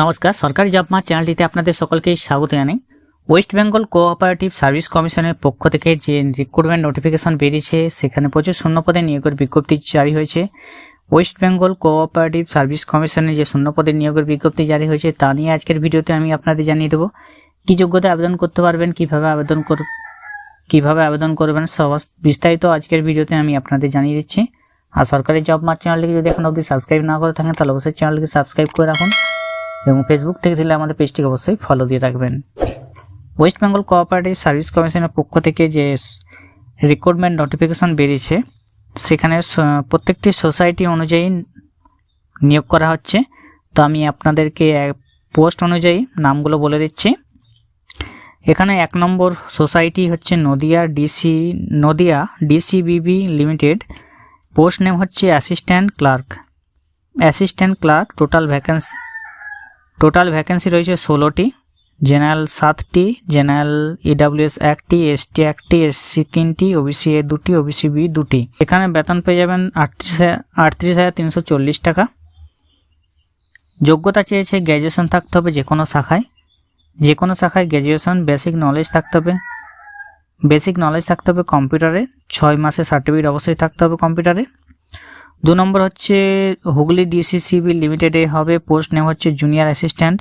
নমস্কার, সরকারি job mart চ্যানেলটিতে আপনাদের সকলকে স্বাগত জানাই। ওয়েস্ট বেঙ্গল কোঅপারেটিভ সার্ভিস কমিশনের পক্ষ থেকে যে রিক্রুটমেন্ট নোটিফিকেশন বেরিয়েছে, সেখানে প্রচুর শূন্যপদে নিয়োগের বিজ্ঞপ্তি জারি হয়েছে। ওয়েস্ট বেঙ্গল কোঅপারেটিভ সার্ভিস কমিশনের যে শূন্যপদে নিয়োগের বিজ্ঞপ্তি জারি হয়েছে, তা নিয়ে আজকের ভিডিওতে আমি আপনাদের জানিয়ে দেবো। কী যোগ্যতা আবেদন করতে পারবেন, কীভাবে আবেদন কর, কীভাবে আবেদন করবেন, সব বিস্তারিত আজকের ভিডিওতে আমি আপনাদের জানিয়ে দিচ্ছি। আর সরকারি জব মার্ট চ্যানেলটিকে যদি এখন অবধি সাবস্ক্রাইব না করে থাকেন, তাহলে অবশ্যই চ্যানেলটিকে সাবস্ক্রাইব করে রাখুন। এবং ফেসবুক থেকে দিলে আমাদের পেজটিকে অবশ্যই ফলো দিয়ে রাখবেন। ওয়েস্ট বেঙ্গল কোঅপারেটিভ সার্ভিস কমিশনের পক্ষ থেকে যে রিক্রুটমেন্ট নোটিফিকেশন বেরিয়েছে, সেখানে প্রত্যেকটি সোসাইটি অনুযায়ী নিয়োগ করা হচ্ছে। তো আমি আপনাদেরকে পোস্ট অনুযায়ী নামগুলো বলে দিচ্ছি। এখানে এক নম্বর সোসাইটি হচ্ছে Nadia DC, Nadia DCBB limited. Post name হচ্ছে assistant clerk assistant clerk total vacancy total vacancy রয়েছে ষোলোটি। জেনারেল সাতটি জেনারেল ইডাব্লিউএস একটি এসটি একটি এসসি তিনটি ওবিসি এ দুটি ওবিসি বি দুটি। এখানে বেতন পেয়ে যাবেন আটত্রিশ আটত্রিশ হাজার তিনশো চল্লিশ টাকা। যোগ্যতা চেয়েছে গ্র্যাজুয়েশন থাকতে হবে যে কোনো শাখায়। যে কোনো শাখায় গ্র্যাজুয়েশন বেসিক নলেজ থাকতে হবে। বেসিক নলেজ থাকতে হবে কম্পিউটারে ছয় মাসের সার্টিফিকেট অবশ্যই থাকতে হবে কম্পিউটারে দু নম্বর হচ্ছে হুগলি ডিসিসিবি লিমিটেডে হবে পোস্ট, নেম হচ্ছে junior assistant,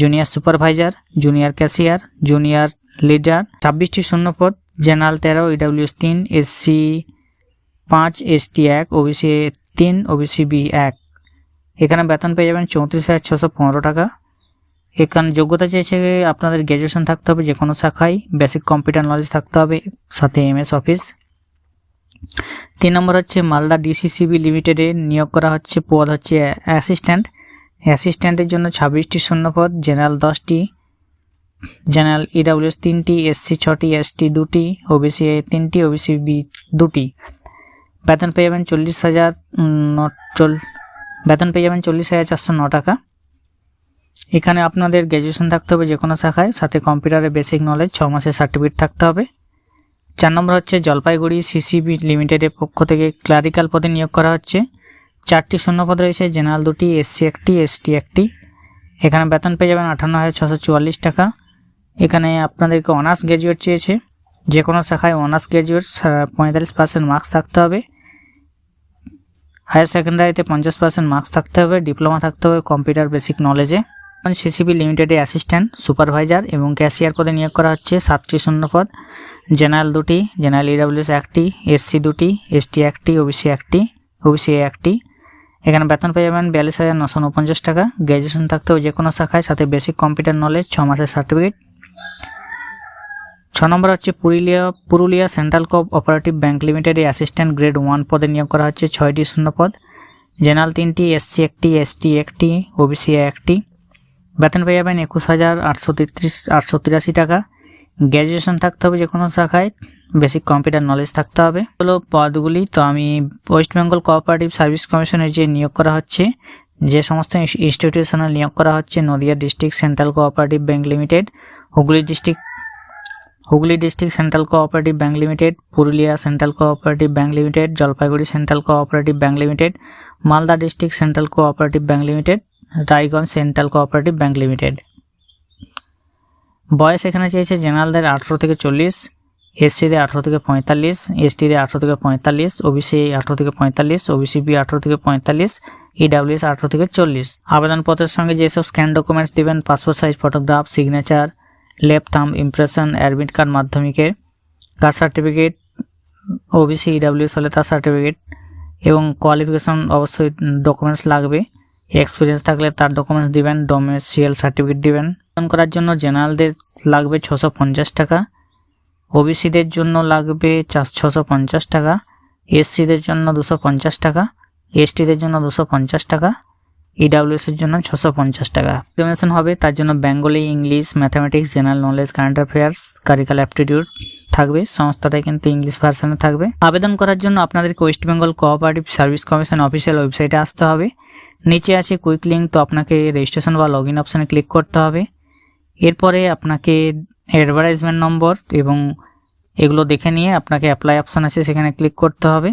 junior supervisor, junior cashier, junior leader. ছাব্বিশটি শূন্যপদ, জেনারেল তেরো ইডাব্লিউএস তিন এসসি পাঁচ এসটি এক ওবিসি তিন ওবিসি বি এক। এখানে বেতন পেয়ে যাবেন চৌত্রিশ হাজার ছশো পনেরো টাকা। এখানে যোগ্যতা চেয়েছে আপনাদের গ্র্যাজুয়েশন থাকতে হবে যে কোনো শাখায় বেসিক কম্পিউটার নলেজ থাকতে হবে, সাথে এমএস অফিস তিন নম্বর হচ্ছে মালদা ডিসিসিবি লিমিটেডে নিয়োগ করা হচ্ছে পদ হচ্ছে অ্যাসিস্ট্যান্ট। অ্যাসিস্ট্যান্টের জন্য ছাব্বিশটি শূন্যপদ, জেনারেল দশটি, জেনারেল ইডাব্লিউএস তিনটি, এসসি ছটি, এসটি দুটি, ওবিসি তিনটি, ওবিসি বি দুটি। বেতন পেয়ে যাবেন চল্লিশ হাজার চল, বেতন পেয়ে যাবেন চল্লিশ হাজার চারশো ন টাকা। এখানে আপনাদের গ্র্যাজুয়েশন থাকতে হবে যে কোনো শাখায়, সাথে কম্পিউটারে বেসিক নলেজ, ছ মাসের সার্টিফিকেট থাকতে হবে। চার নম্বর হচ্ছে জলপাইগুড়ি সিসিবি লিমিটেডের পক্ষ থেকে ক্লারিক্যাল পদে নিয়োগ করা হচ্ছে। চারটি শূন্যপদ রয়েছে, জেনারেল দুটি, এসসি একটি, এসটি একটি। এখানে বেতন পেয়ে যাবেন আটান্ন হাজার ছশো চুয়াল্লিশ টাকা। এখানে আপনাদেরকে অনার্স গ্র্যাজুয়েট চেয়েছে। যে কোনো শাখায় অনার্স গ্র্যাজুয়েট পঁয়তাল্লিশ পার্সেন্ট মার্কস থাকতে হবে। হায়ার সেকেন্ডারিতে পঞ্চাশ পার্সেন্ট মার্কস থাকতে হবে, ডিপ্লোমা থাকতে হবে কম্পিউটার বেসিক নলেজে। সিসিবি লিমিটেডে অ্যাসিস্ট্যান্ট সুপারভাইজার এবং ক্যাশিয়ার পদে নিয়োগ করা হচ্ছে। সাতটি শূন্যপদ জেনারেল দুটি জেনারেল ইডাব্লিউএস একটি এসসি দুটি এসটি একটি ওবিসি একটি ওবিসি এ একটি। এখানে বেতন পেয়ে যাবেন বিয়াল্লিশ হাজার নশো উনপঞ্চাশ টাকা। গ্র্যাজুয়েশন থাকতে হবে যে কোনো শাখায়, সাথে বেসিক কম্পিউটার নলেজ ছ মাসের সার্টিফিকেট ছ নম্বর হচ্ছে Purulia Purulia central cooperative bank লিমিটেডে অ্যাসিস্ট্যান্ট গ্রেড ওয়ান পদে নিয়োগ করা হচ্ছে, ছয়টি শূন্য পদ। জেনারেল তিনটি এসসি একটি এসটি একটি ওবিসি একটি। বেতন পেয়ে যাবেন একুশ হাজার আটশো তেত্রিশ, আটশো তিরাশি টাকা। গ্র্যাজুয়েশন থাকতে হবে যে কোনো শাখায়। বেসিক কম্পিউটার নলেজ থাকতে হবে। হলো পদগুলি, তো আমি ওয়েস্ট বেঙ্গল কোঅপারেটিভ সার্ভিস কমিশনের যে নিয়োগ করা হচ্ছে, যে সমস্ত ইনস্টিটিউশনাল নিয়োগ করা হচ্ছে, Nadia district central cooperative bank limited Hooghly district Hooghly district central cooperative bank limited Purulia central cooperative bank limited Jalpaiguri central cooperative bank limited Malda district central cooperative bank limited Raiganj central cooperative bank limited বয়স এখানে চেয়েছে জেনারেলদের আঠেরো থেকে চল্লিশ, এসসিদের আঠেরো থেকে পঁয়তাল্লিশ, এসটিদের আঠেরো থেকে পঁয়তাল্লিশ, ওবিসি আঠেরো থেকে পঁয়তাল্লিশ ওবিসি বি আঠেরো থেকে পঁয়তাল্লিশ, ইডাব্লিউএস আঠেরো থেকে চল্লিশ। আবেদনপত্রের সঙ্গে যেসব স্ক্যান ডকুমেন্টস দিবেন, passport size, photograph, signature left thumb impression, admit card মাধ্যমিকে, কাস্ট সার্টিফিকেট, ওবিসি, ইডাব্লিউএস হলে তার সার্টিফিকেট এবং কোয়ালিফিকেশন অবশ্যই ডকুমেন্টস লাগবে। এক্সপিরিয়েন্স থাকলে তার ডকুমেন্টস দিবেন ডোমেসিয়াল সার্টিফিকেট দিবেন। আবেদন করার জন্য জেনারেলদের লাগবে ছশো পঞ্চাশ টাকা ওবিসিদের জন্য লাগবে ছশো পঞ্চাশ টাকা এসসিদের জন্য দুশো পঞ্চাশ টাকা এসটিদের জন্য দুশো পঞ্চাশ টাকা ইডাব্লিউএস এর জন্য ছশো পঞ্চাশ টাকা। এক্সামিনেশন হবে, তার জন্য Bengali English mathematics general knowledge current affairs clerical aptitude থাকবে। সমস্তটাই কিন্তু ইংলিশ ভার্সনে থাকবে। আবেদন করার জন্য আপনাদেরকে West Bengal cooperative service commission official ওয়েবসাইটে আসতে হবে। নিচে আছে কুইক লিঙ্ক তো আপনাকে রেজিস্ট্রেশন বা লগ ইন অপশানে ক্লিক করতে হবে। এরপরে আপনাকে অ্যাডভার্টাইজমেন্ট নম্বর এবং এগুলো দেখে নিয়ে আপনাকে অ্যাপ্লাই অপশান আছে সেখানে ক্লিক করতে হবে।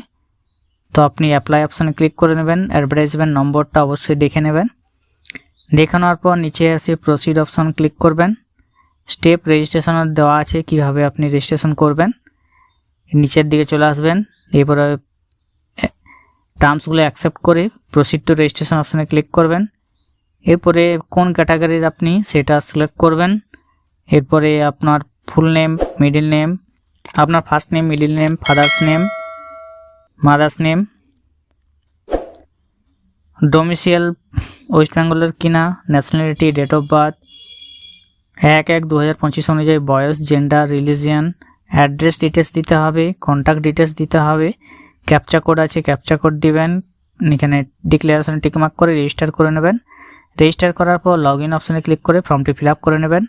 তো আপনি অ্যাপ্লাই অপশানে ক্লিক করে নেবেন অ্যাডভার্টাইজমেন্ট নম্বরটা অবশ্যই দেখে নেবেন। দেখানোর পর নিচে এসে প্রসিড অপশন ক্লিক করবেন। স্টেপ রেজিস্ট্রেশনের দেওয়া আছে কীভাবে আপনি রেজিস্ট্রেশন করবেন। নিচের দিকে চলে আসবেন, এরপরে টার্মসগুলো অ্যাকসেপ্ট করে প্রসিড টু রেজিস্ট্রেশন অপশানে ক্লিক করবেন। এরপরে কোন ক্যাটাগরির আপনি সেটা সিলেক্ট করবেন। এরপরে আপনার ফুল নেম মিডিল নেম আপনার first name middle name father's name mother's name domicile west বেঙ্গলের কিনা ন্যাশনালিটি ডেট অফ বার্থ এক এক দু হাজার পঁচিশ অনুযায়ী বয়স জেন্ডার রিলিজিয়ান অ্যাড্রেস ডিটেলস দিতে হবে কন্ট্যাক্ট ডিটেলস দিতে হবে। ক্যাপচা কোড আছে ক্যাপচা কোড দিবেন, এখানে ডিক্লারেশন টিকমার্ক করে রেজিস্টার করে নেবেন। রেজিস্টার করার পর লগ ইন অপশানে ক্লিক করে ফর্মটি ফিল আপ করে নেবেন।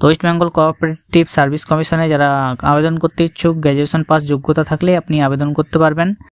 তো ওয়েস্ট বেঙ্গল কোঅপারেটিভ সার্ভিস কমিশনে যারা আবেদন করতে ইচ্ছুক গ্র্যাজুয়েশন পাস যোগ্যতা থাকলে আপনি আবেদন করতে পারবেন।